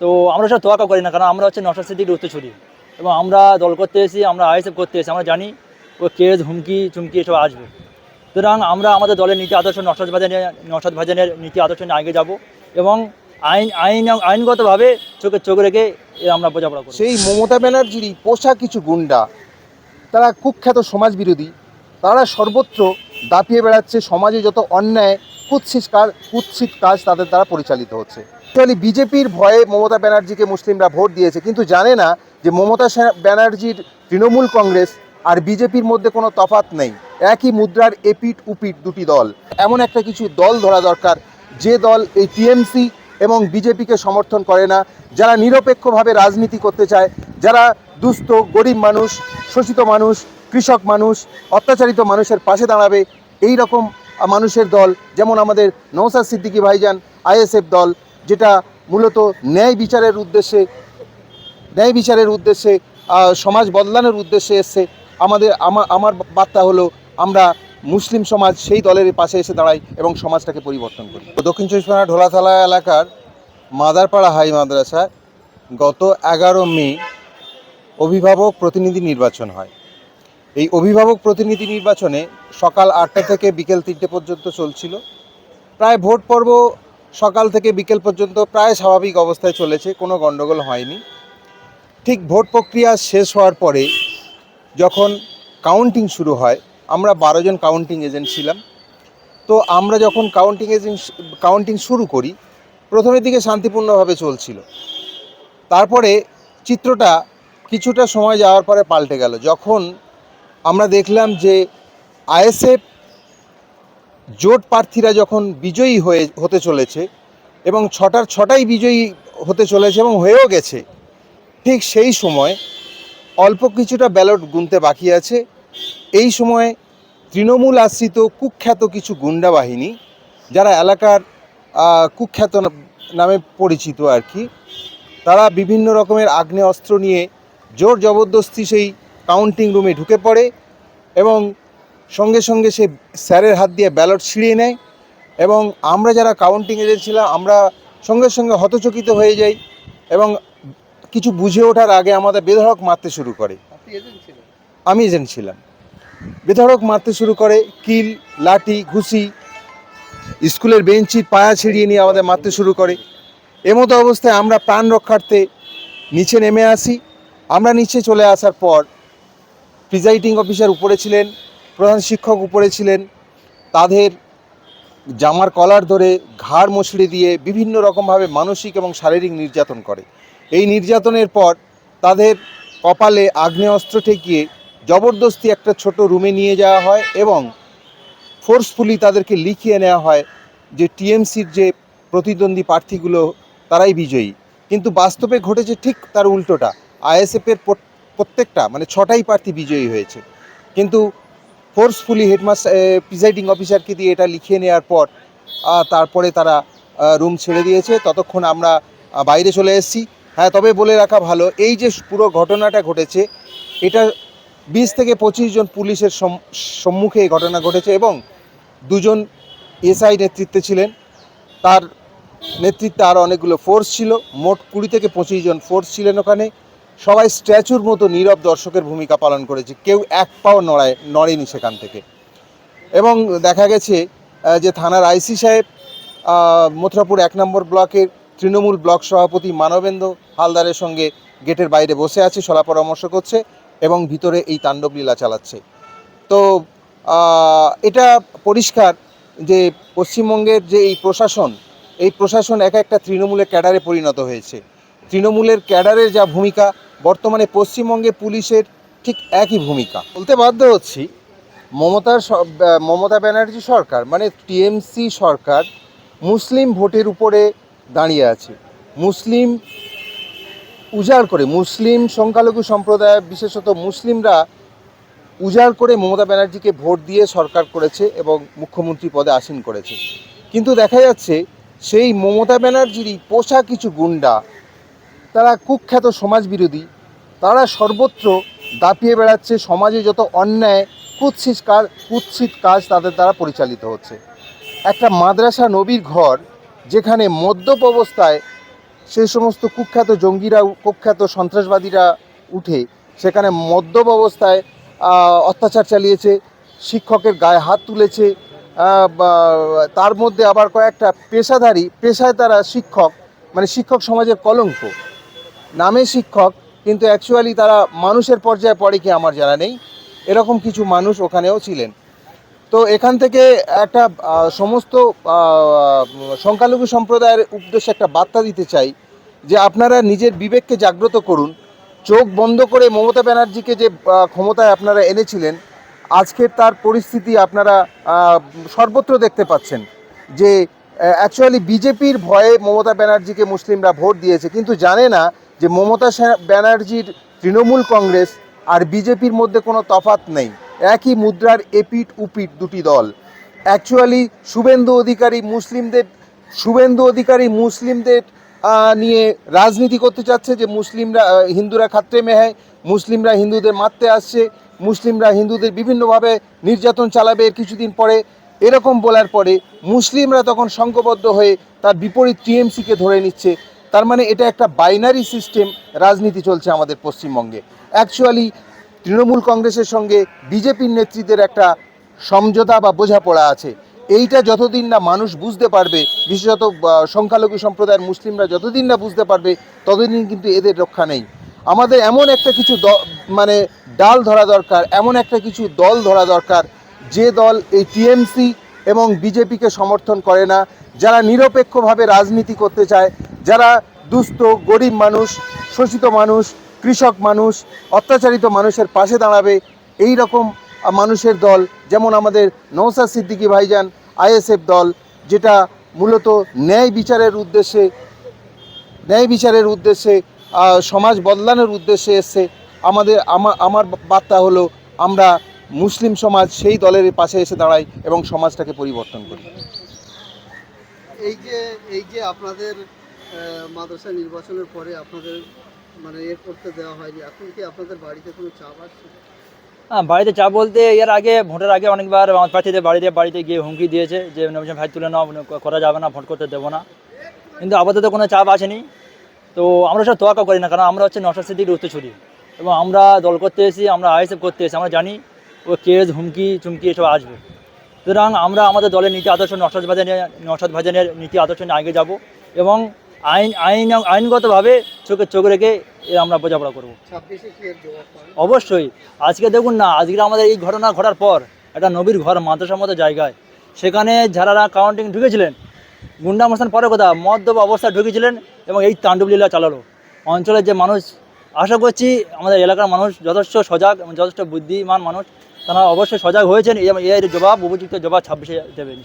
তো আমরা সব তোয়াক্কা করি না, কারণ আমরা হচ্ছে নশা সিদ্দিকির উত্তরছড়ি এবং আমরা দল করতে এসেছি, আমরা আইএসএফ করতে এসেছি, আমরা জানি ও কেস হুমকি, চুমকি এসব আসবে। সুতরাং আমরা আমাদের দলের নীতি আদর্শ নসাদ ভাজনের নসাদ ভাজনের নীতি আদর্শ নিয়ে আগে যাব এবং আইন আইন, আইনগতভাবে চোখে চোখ রেখে আমরা বোঝাপড়া করব। সেই মমতা ব্যানার্জিরই পোষা কিছু গুন্ডা, তারা কুখ্যাত সমাজ বিরোধী তারা সর্বত্র দাপিয়ে বেড়াচ্ছে, সমাজে যত অন্যায় কুৎসিত কাজ কুৎসিত কাজ তাদের দ্বারা পরিচালিত হচ্ছে। অ্যাকচুয়ালি বিজেপির ভয়ে মমতা ব্যানার্জিকে মুসলিমরা ভোট দিয়েছে, কিন্তু জানে না যে মমতা ব্যানার্জির তৃণমূল কংগ্রেস আর বিজেপির মধ্যে কোনো তফাত নেই। একই মুদ্রার এপিট উপিট দুটি দল। এমন একটা কিছু দল ধরা দরকার, যে দল এই টিএমসি এবং বিজেপিকে সমর্থন করে না, যারা নিরপেক্ষভাবে রাজনীতি করতে চায়, যারা দুস্থ, গরিব মানুষ, শোষিত মানুষ, কৃষক মানুষ, অত্যাচারিত মানুষের পাশে দাঁড়াবে এই রকম মানুষের দল, যেমন আমাদের নৌসাদ সিদ্দিকী ভাইজান, আইএসএফ দল, যেটা মূলত ন্যায় বিচারের উদ্দেশ্যে, ন্যায় বিচারের উদ্দেশ্যে সমাজ বদলানোর উদ্দেশ্যে এসছে। আমাদের আমার আমার বার্তা হলো, আমরা মুসলিম সমাজ সেই দলের পাশে এসে দাঁড়াই এবং সমাজটাকে পরিবর্তন করি। দক্ষিণ চব্বিশ পরগনা ঢোলাতলা এলাকার মাদারপাড়া হাই মাদ্রাসায় গত এগারো মে অভিভাবক প্রতিনিধি নির্বাচন হয়। এই অভিভাবক প্রতিনিধি নির্বাচনে সকাল আটটা থেকে বিকেল তিনটে পর্যন্ত চলছিল। প্রায় ভোট পর্ব সকাল থেকে বিকেল পর্যন্ত প্রায় স্বাভাবিক অবস্থায় চলেছে, কোনো গণ্ডগোল হয়নি। ঠিক ভোট প্রক্রিয়া শেষ হওয়ার পরে যখন কাউন্টিং শুরু হয়, আমরা বারো জন কাউন্টিং এজেন্ট ছিলাম। তো আমরা যখন কাউন্টিং এজেন্ট কাউন্টিং শুরু করি, প্রথমের দিকে শান্তিপূর্ণভাবে চলছিল। তারপরে চিত্রটা কিছুটা সময় যাওয়ার পরে পাল্টে গেল। যখন আমরা দেখলাম যে আইএসএফ জোট প্রার্থীরা যখন বিজয়ী হয়ে, হতে চলেছে এবং ছটার ছটাই বিজয়ী হতে চলেছে এবং হয়েও গেছে, ঠিক সেই সময় অল্প কিছুটা ব্যালট গুনতে বাকি আছে। এই সময় তৃণমূল আশ্রিত কুখ্যাত কিছু গুন্ডা বাহিনী, যারা এলাকার কুখ্যাত নামে পরিচিত আর কি, তারা বিভিন্ন রকমের আগ্নেয় অস্ত্র নিয়ে জোর জবরদস্তি সেই কাউন্টিং রুমে ঢুকে পড়ে এবং সঙ্গে সঙ্গে সে স্যারের হাত দিয়ে ব্যালট ছিঁড়িয়ে নেয় এবং আমরা যারা কাউন্টিং এজেন্ট ছিলাম আমরা সঙ্গে সঙ্গে হতচকিত হয়ে যাই এবং কিছু বুঝে ওঠার আগে আমাদের বেধড়ক মারতে শুরু করে। আমি এজেন্ট ছিলাম। বেধড়ক মারতে শুরু করে কিল লাঠি ঘুষি স্কুলের বেঞ্চির পায়া ছিঁড়িয়ে নিয়ে আমাদের মারতে শুরু করে। এমতো অবস্থায় আমরা প্রাণ রক্ষার্থে নিচে নেমে আসি। আমরা নিচে চলে আসার পর প্রিজাইডিং অফিসার উপরে ছিলেন, প্রধান শিক্ষক উপরে ছিলেন, তাদের জামার কলার ধরে ঘাড় মশড়ে দিয়ে বিভিন্ন রকমভাবে মানসিক এবং শারীরিক নির্যাতন করে। এই নির্যাতনের পর তাদের কপালে আগ্নেয়াস্ত্র ঠেকিয়ে জবরদস্তি একটা ছোট রুমে নিয়ে যাওয়া হয় এবং ফোর্সফুলি তাদেরকে লিখিয়ে নেওয়া হয় যে টিএমসির যে প্রতিদ্বন্দ্বী প্রার্থীগুলো, তারাই বিজয়ী। কিন্তু বাস্তবে ঘটেছে ঠিক তার উল্টোটা। আইএসএফের প্রত্যেকটা মানে ছটাই প্রার্থী বিজয়ী হয়েছে। কিন্তু ফোর্সফুলি হেডমাস্টার প্রিজাইডিং অফিসারকে দিয়ে এটা লিখিয়ে নেওয়ার পর তারপরে তারা রুম ছেড়ে দিয়েছে। ততক্ষণ আমরা বাইরে চলে এসেছি। হ্যাঁ তবে বলে রাখা ভালো, এই যে পুরো ঘটনাটা ঘটেছে, এটা বিশ থেকে পঁচিশ জন পুলিশের সম- সম্মুখে এই ঘটনা ঘটেছে এবং দুজন এসআই নেতৃত্বে ছিলেন। তার নেতৃত্বে আরও অনেকগুলো ফোর্স ছিল। মোট কুড়ি থেকে পঁচিশ জন ফোর্স ছিলেন ওখানে। সবাই স্ট্যাচুর মতো নীরব দর্শকের ভূমিকা পালন করেছে। কেউ এক পাও নড়ায়, নড়েনি সেখান থেকে। এবং দেখা গেছে যে থানার আইসি সাহেব মথুরাপুর এক নম্বর ব্লকের তৃণমূল ব্লক সভাপতি মানবেন্দ্র হালদারের সঙ্গে গেটের বাইরে বসে আছে, সলা পরামর্শ করছে এবং ভিতরে এই তাণ্ডব লীলা চালাচ্ছে। তো এটা পরিষ্কার যে পশ্চিমবঙ্গের যে এই প্রশাসন এই প্রশাসন এক একটা তৃণমূলের ক্যাডারে পরিণত হয়েছে। তৃণমূলের ক্যাডারের যা ভূমিকা বর্তমানে পশ্চিমবঙ্গে পুলিশের ঠিক একই ভূমিকা। বলতে বাধ্য হচ্ছি মমতার মমতা ব্যানার্জি সরকার মানে টিএমসি সরকার মুসলিম ভোটের উপরে দাঁড়িয়ে আছে। মুসলিম উজাড় করে, মুসলিম সংখ্যালঘু সম্প্রদায়, বিশেষত মুসলিমরা উজাড় করে মমতা ব্যানার্জিকে ভোট দিয়ে সরকার করেছে এবং মুখ্যমন্ত্রী পদে আসীন করেছে। কিন্তু দেখা যাচ্ছে, সেই মমতা ব্যানার্জিরই পোষা কিছু গুন্ডা তারা কুখ্যাত সমাজ বিরোধী তারা সর্বত্র দাপিয়ে বেড়াচ্ছে সমাজে যত অন্যায়, কুৎসিত কাজ কুৎসিত কাজ তাদের দ্বারা পরিচালিত হচ্ছে। একটা মাদ্রাসা নবীর ঘর, যেখানে মদ্যপ অবস্থায় সেই সমস্ত কুখ্যাত জঙ্গিরা, কুখ্যাত সন্ত্রাসবাদীরা উঠে, সেখানে মদ্যপ অবস্থায় অত্যাচার চালিয়েছে, শিক্ষকের গায়ে হাত তুলেছে তার মধ্যে আবার কয়েকটা পেশাধারী, পেশায় তারা শিক্ষক মানে শিক্ষক সমাজের কলঙ্ক। নামে শিক্ষক, কিন্তু অ্যাকচুয়ালি তারা মানুষের পর্যায়ে পড়ে কি আমার জানা নেই। এরকম কিছু মানুষ ওখানেও ছিলেন। তো এখান থেকে একটা সমস্ত সংখ্যালঘু সম্প্রদায়ের উদ্দেশ্যে একটা বার্তা দিতে চাই, যে আপনারা নিজের বিবেককে জাগ্রত করুন। চোখ বন্ধ করে মমতা ব্যানার্জিকে যে ক্ষমতায় আপনারা এনেছিলেন, আজকের তার পরিস্থিতি আপনারা সর্বত্র দেখতে পাচ্ছেন। যে অ্যাকচুয়ালি বিজেপির ভয়ে মমতা ব্যানার্জিকে মুসলিমরা ভোট দিয়েছে, কিন্তু জানে না যে মমতা ব্যানার্জির তৃণমূল কংগ্রেস আর বিজেপির মধ্যে কোনো তফাত নেই। একই মুদ্রার এপিট উপিট দুটি দল। অ্যাকচুয়ালি শুভেন্দু অধিকারী মুসলিমদের, শুভেন্দু অধিকারী মুসলিমদের নিয়ে রাজনীতি করতে চাচ্ছে যে মুসলিমরা হিন্দুরা খাত্রে মেহায়, মুসলিমরা হিন্দুদের মারতে আসছে, মুসলিমরা হিন্দুদের বিভিন্নভাবে নির্যাতন চালাবে কিছুদিন পরে। এরকম বলার পরে মুসলিমরা তখন সংঘবদ্ধ হয়ে তার বিপরীত টিএমসিকে ধরে নিচ্ছে। তার মানে এটা একটা বাইনারি সিস্টেম রাজনীতি চলছে আমাদের পশ্চিমবঙ্গে। অ্যাকচুয়ালি তৃণমূল কংগ্রেসের সঙ্গে বিজেপির নেতৃত্বের একটা সমঝোতা বা বোঝাপড়া আছে। এইটা যতদিন না মানুষ বুঝতে পারবে, বিশেষত সংখ্যালঘু সম্প্রদায়ের মুসলিমরা যতদিন না বুঝতে পারবে, ততদিন কিন্তু এদের রক্ষা নেই। আমাদের এমন একটা কিছু দ- মানে ডাল ধরা দরকার, এমন একটা কিছু দল ধরা দরকার, যে দল এই টিএমসি এবং বিজেপিকে সমর্থন করে না, যারা নিরপেক্ষভাবে রাজনীতি করতে চায় যারা দুস্থ, গরিব মানুষ, শোষিত মানুষ, কৃষক মানুষ, অত্যাচারিত মানুষের পাশে দাঁড়াবে, এই রকম মানুষের দল যেমন আমাদের নৌসাদ সিদ্দিকী ভাইজান, আইএসএফ দল, যেটা মূলত ন্যায় বিচারের উদ্দেশ্যে, ন্যায় বিচারের উদ্দেশ্যে সমাজ বদলানোর উদ্দেশ্যে এসছে। আমাদের আমার আমার বার্তা হলো, আমরা মুসলিম সমাজ সেই দলের পাশে এসে দাঁড়াই এবং সমাজটাকে পরিবর্তন করি। এই যে এই যে আপনাদের মাদ্রাসা নির্বাচনের পরে আপনাদের মানে এ করতে দেওয়া হয়নি। এখন কি আপনাদের বাড়িতে কোনো চাপ আসছে হ্যাঁ বাড়িতে চা বলতে এর আগে, ভোটের আগে অনেকবার আমার প্রার্থীদের বাড়িতে বাড়িতে গিয়ে হুমকি দিয়েছে যে নবীন ভাই তুলে নাও করা যাবে না, ভোট করতে দেবো না। কিন্তু আপাতত কোনো চাপ আসেনি। তো আমরা সব তোয়াক্কা করি না, কারণ আমরা হচ্ছে নশা সিদ্দির উত্তরছড়ি এবং আমরা দল করতে এসেছি, আমরা আইএসএফ করতে এসেছি, আমরা জানি ও কেস, হুমকি, চুমকি এসব আসবে। সুতরাং আমরা আমাদের দলের নীতি আদর্শ নসাদ ভাজনের নসাদ ভাজনের নীতি আদর্শ নিয়ে আগে যাব এবং আইন আইন আইনগতভাবে চোখে চোখ রেখে এ আমরা বোঝাপড়া করব। অবশ্যই। আজকে দেখুন না আজকে আমাদের এই ঘটনা ঘটার পর একটা নবীর ঘর মাদ্রাসার মতো জায়গায় সেখানে যারা কাউন্টিং ঢুকেছিলেন। গুন্ডা অনুষ্ঠান পরে কথা মদ্যপ অবস্থায় ঢুকেছিলেন এবং এই তাণ্ডবলীলা চালালো। অঞ্চলের যে মানুষ আশা করছি আমাদের এলাকার মানুষ যথেষ্ট সজাগ এবং যথেষ্ট বুদ্ধিমান মানুষ তারা অবশ্যই সজাগ হয়েছেন। এই এর জবাব উপযুক্ত জবাব ছাব্বিশে দেবেন